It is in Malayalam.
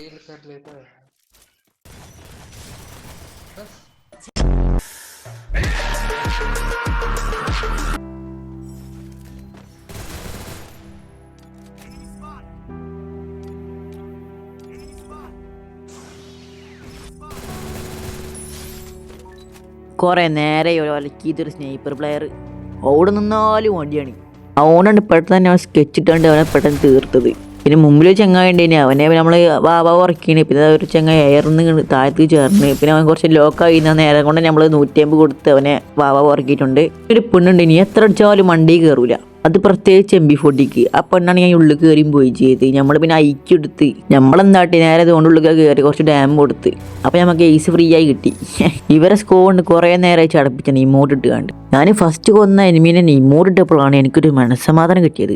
डील कर लेता है बस കുറേ നേരെ ഒലക്കിയതൊരു സ്നൈപ്പർ പ്ലെയർ അവിടെ നിന്നാലും വണ്ടിയാണ് അതുകൊണ്ടാണ് പെട്ടെന്ന് തന്നെ അവൻ സ്കെച്ച് ഇട്ടാണ്ട് അവനെ പെട്ടെന്ന് തീർത്തത് പിന്നെ മുമ്പിൽ ഒരു ചങ്ങായി അവനെ നമ്മൾ വാവ ഉറക്കിയാണ് പിന്നെ ഒരു ചങ്ങായി എയർന്ന് താഴത്തേക്ക് ചേർന്ന്. പിന്നെ അവൻ കുറച്ച് ലോക്കായി നിന്ന നേരം കൊണ്ട് നമ്മൾ നൂറ്റിയമ്പ് കൊടുത്ത് അവനെ വാവ ഉറക്കിയിട്ടുണ്ട്. ഒരു പെണ്ണുണ്ട് ഇനി എത്ര അടിച്ചാലും വണ്ടി കയറൂല അത് പ്രത്യേകിച്ച് എം ബി ഫോർട്ടിക്ക് ആ പെണ്ണാണ് ഞാൻ ഉള്ളിൽ കയറിയും പോയി ചെയ്ത്. നമ്മൾ പിന്നെ ഐക്യം എടുത്ത്. നമ്മളെന്താട്ടി നേരെ അതുകൊണ്ട് ഉള്ളിൽ കയറി കുറച്ച് ഡാം കൊടുത്ത്. അപ്പോൾ നമുക്ക് ഏസ് ഫ്രീ ആയി കിട്ടി. ഇവരെ സ്കോണ്ട് കുറേ നേരമായി ചടപ്പിച്ചാണ് ഇമോട്ട് ഇട്ട് കണ്ട്. ഞാൻ ഫസ്റ്റ് കൊന്ന എനിമീനെ ഇമോട്ട് ഇട്ടപ്പോഴാണ് എനിക്കൊരു മനസ്സമാധാനം കിട്ടിയത്.